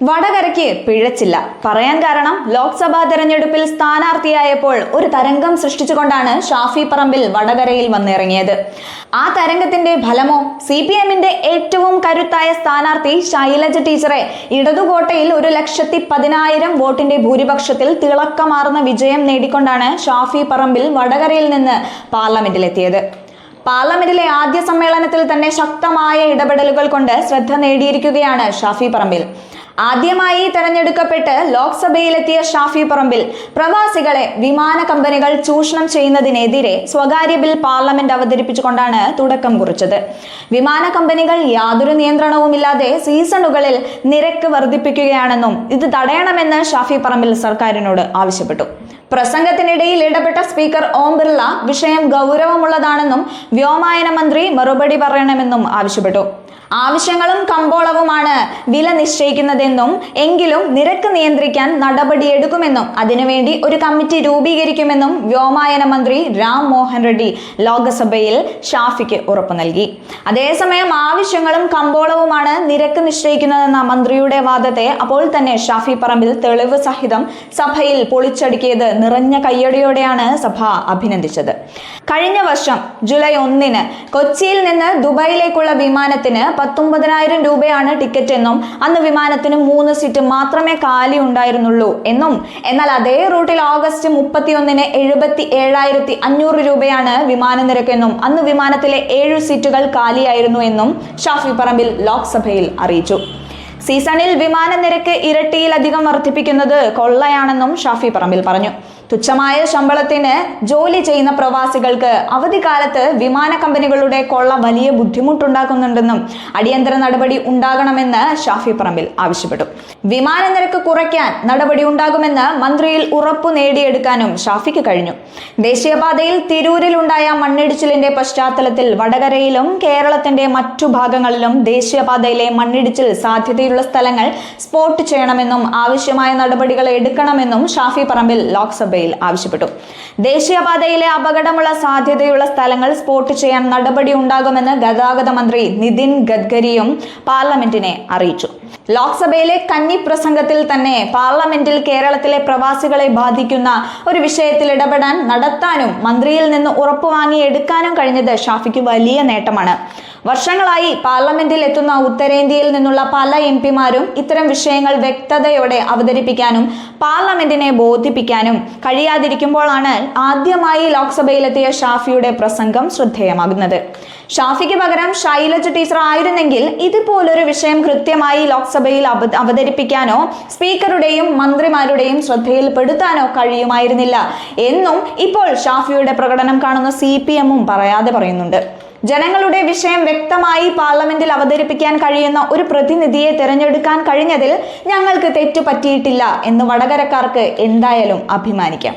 വടകരയ്ക്ക് പിഴച്ചില്ല. പറയാൻ കാരണം ലോക്സഭാ തെരഞ്ഞെടുപ്പിൽ സ്ഥാനാർത്ഥിയായപ്പോൾ ഒരു തരംഗം സൃഷ്ടിച്ചുകൊണ്ടാണ് ഷാഫി പറമ്പിൽ വടകരയിൽ വന്നിറങ്ങിയത്. ആ തരംഗത്തിന്റെ ഫലമോ സി പി എമ്മിന്റെ ഏറ്റവും കരുത്തായ സ്ഥാനാർത്ഥി ശൈലജ ടീച്ചറെ ഇടതുകോട്ടയിൽ ഒരു ലക്ഷത്തി പതിനായിരം വോട്ടിന്റെ ഭൂരിപക്ഷത്തിൽ തിളക്കമാർന്ന വിജയം നേടിക്കൊണ്ടാണ് ഷാഫി പറമ്പിൽ വടകരയിൽ നിന്ന് പാർലമെന്റിലെത്തിയത്. പാർലമെന്റിലെ ആദ്യ സമ്മേളനത്തിൽ തന്നെ ശക്തമായ ഇടപെടലുകൾ കൊണ്ട് ശ്രദ്ധ നേടിയിരിക്കുകയാണ് ഷാഫി പറമ്പിൽ. ആദ്യമായി തെരഞ്ഞെടുക്കപ്പെട്ട് ലോക്സഭയിലെത്തിയ ഷാഫി പറമ്പിൽ പ്രവാസികളെ വിമാന കമ്പനികൾ ചൂഷണം ചെയ്യുന്നതിനെതിരെ സ്വകാര്യ ബിൽ പാർലമെന്റ് അവതരിപ്പിച്ചുകൊണ്ടാണ് തുടക്കം കുറിച്ചത്. വിമാന കമ്പനികൾ യാതൊരു നിയന്ത്രണവുമില്ലാതെ സീസണുകളിൽ നിരക്ക് വർദ്ധിപ്പിക്കുകയാണെന്നും ഇത് തടയണമെന്ന് ഷാഫി പറമ്പിൽ സർക്കാരിനോട് ആവശ്യപ്പെട്ടു. പ്രസംഗത്തിനിടയിൽ ഇടപെട്ട സ്പീക്കർ ഓം ബിർള വിഷയം ഗൗരവമുള്ളതാണെന്നും വ്യോമയാന മന്ത്രി മറുപടി പറയണമെന്നും ആവശ്യപ്പെട്ടു. ആവശ്യങ്ങളും കമ്പോളവുമാണ് വില നിശ്ചയിക്കുന്നതെന്നും എങ്കിലും നിരക്ക് നിയന്ത്രിക്കാൻ നടപടിയെടുക്കുമെന്നും അതിനുവേണ്ടി ഒരു കമ്മിറ്റി രൂപീകരിക്കുമെന്നും വ്യോമയാന മന്ത്രി രാം മോഹൻ റെഡ്ഡി ലോക്സഭയിൽ ഷാഫിക്ക് ഉറപ്പു നൽകി. അതേസമയം ആവശ്യങ്ങളും കമ്പോളവുമാണ് നിരക്ക് നിശ്ചയിക്കുന്നതെന്ന മന്ത്രിയുടെ വാദത്തെ അപ്പോൾ തന്നെ ഷാഫി പറമ്പിൽ തെളിവ് സഹിതം സഭയിൽ പൊളിച്ചടുക്കിയത് നിറഞ്ഞ കയ്യടിയോടെയാണ് സഭ അഭിനന്ദിച്ചത്. കഴിഞ്ഞ വർഷം ജൂലൈ ഒന്നിന് കൊച്ചിയിൽ നിന്ന് ദുബായിലേക്കുള്ള വിമാനത്തിന് പത്തൊമ്പതിനായിരം രൂപയാണ് ടിക്കറ്റ് എന്നും അന്ന് വിമാനത്തിന് മൂന്ന് സീറ്റ് മാത്രമേ കാലി ഉണ്ടായിരുന്നുള്ളൂ എന്നും. എന്നാൽ അതേ റൂട്ടിൽ ഓഗസ്റ്റ് മുപ്പത്തിയൊന്നിന് എഴുപത്തി ഏഴായിരത്തി അഞ്ഞൂറ് രൂപയാണ് വിമാന നിരക്കെന്നും അന്ന് വിമാനത്തിലെ ഏഴ് സീറ്റുകൾ കാലിയായിരുന്നു എന്നും ഷാഫി പറമ്പിൽ ലോക്സഭയിൽ അറിയിച്ചു. സീസണിൽ വിമാന നിരക്ക് ഇരട്ടിയിലധികം വർദ്ധിപ്പിക്കുന്നത് കൊള്ളയാണെന്നും ഷാഫി പറമ്പിൽ പറഞ്ഞു. തുച്ഛമായ ശമ്പളത്തിന് ജോലി ചെയ്യുന്ന പ്രവാസികൾക്ക് അവധിക്കാലത്ത് വിമാന കമ്പനികളുടെ കൊള്ള വലിയ ബുദ്ധിമുട്ടുണ്ടാക്കുന്നുണ്ടെന്നും അടിയന്തര നടപടി ഉണ്ടാകണമെന്ന് ഷാഫി പറമ്പിൽ ആവശ്യപ്പെട്ടു. വിമാന നിരക്ക് കുറയ്ക്കാൻ നടപടി ഉണ്ടാകുമെന്ന് മന്ത്രിയിൽ ഉറപ്പു നേടിയെടുക്കാനും ഷാഫിക്ക് കഴിഞ്ഞു. ദേശീയപാതയിൽ തിരൂരിലുണ്ടായ മണ്ണിടിച്ചിലിന്റെ പശ്ചാത്തലത്തിൽ വടകരയിലും കേരളത്തിന്റെ മറ്റു ഭാഗങ്ങളിലും ദേശീയപാതയിലെ മണ്ണിടിച്ചിൽ സാധ്യതയുള്ള സ്ഥലങ്ങൾ സ്പോട്ട് ചെയ്യണമെന്നും ആവശ്യമായ നടപടികൾ എടുക്കണമെന്നും ഷാഫി പറമ്പിൽ ലോക്സഭയിൽ ആവശ്യപ്പെട്ടു. ദേശീയപാതയിലെ അപകടമുള്ള സാധ്യതയുള്ള സ്ഥലങ്ങൾ സ്പോട്ട് ചെയ്യാൻ നടപടി ഉണ്ടാകുമെന്ന് ഗതാഗത മന്ത്രി നിതിൻ ഗഡ്കരിയും പാർലമെന്റിനെ അറിയിച്ചു. ലോക്സഭയിലെ കന്നി പ്രസംഗത്തിൽ തന്നെ പാർലമെന്റിൽ കേരളത്തിലെ പ്രവാസികളെ ബാധിക്കുന്ന ഒരു വിഷയത്തിൽ ഇടപെടാൻ നടത്താനും മന്ത്രിയിൽ നിന്ന് ഉറപ്പുവാങ്ങി എടുക്കാനും കഴിഞ്ഞത് ഷാഫിക്ക് വലിയ നേട്ടമാണ്. വർഷങ്ങളായി പാർലമെന്റിൽ എത്തുന്ന ഉത്തരേന്ത്യയിൽ നിന്നുള്ള പല എം പിമാരും ഇത്തരം വിഷയങ്ങൾ വ്യക്തതയോടെ അവതരിപ്പിക്കാനും പാർലമെന്റിനെ ബോധിപ്പിക്കാനും കഴിയാതിരിക്കുമ്പോഴാണ് ആദ്യമായി ലോക്സഭയിലെത്തിയ ഷാഫിയുടെ പ്രസംഗം ശ്രദ്ധേയമാകുന്നത്. ഷാഫിക്ക് പകരം ശൈലജ ടീച്ചർ ആയിരുന്നെങ്കിൽ ഇതുപോലൊരു വിഷയം കൃത്യമായി ലോക്സഭയിൽ അവതരിപ്പിക്കാനോ സ്പീക്കറുടെയും മന്ത്രിമാരുടെയും ശ്രദ്ധയിൽപ്പെടുത്താനോ കഴിയുമായിരുന്നില്ല. എന്നും ഇപ്പോൾ ഷാഫിയുടെ പ്രകടനം കാണുന്ന സി പി എമ്മും പറയാതെ പറയുന്നുണ്ട്. ജനങ്ങളുടെ വിഷയം വ്യക്തമായി പാർലമെന്റിൽ അവതരിപ്പിക്കാൻ കഴിയുന്ന ഒരു പ്രതിനിധിയെ തിരഞ്ഞെടുക്കാൻ കഴിഞ്ഞതിൽ ഞങ്ങൾക്ക് തെറ്റു പറ്റിയിട്ടില്ല എന്ന് വടകരക്കാർക്ക് എന്തായാലും അഭിമാനിക്കാം.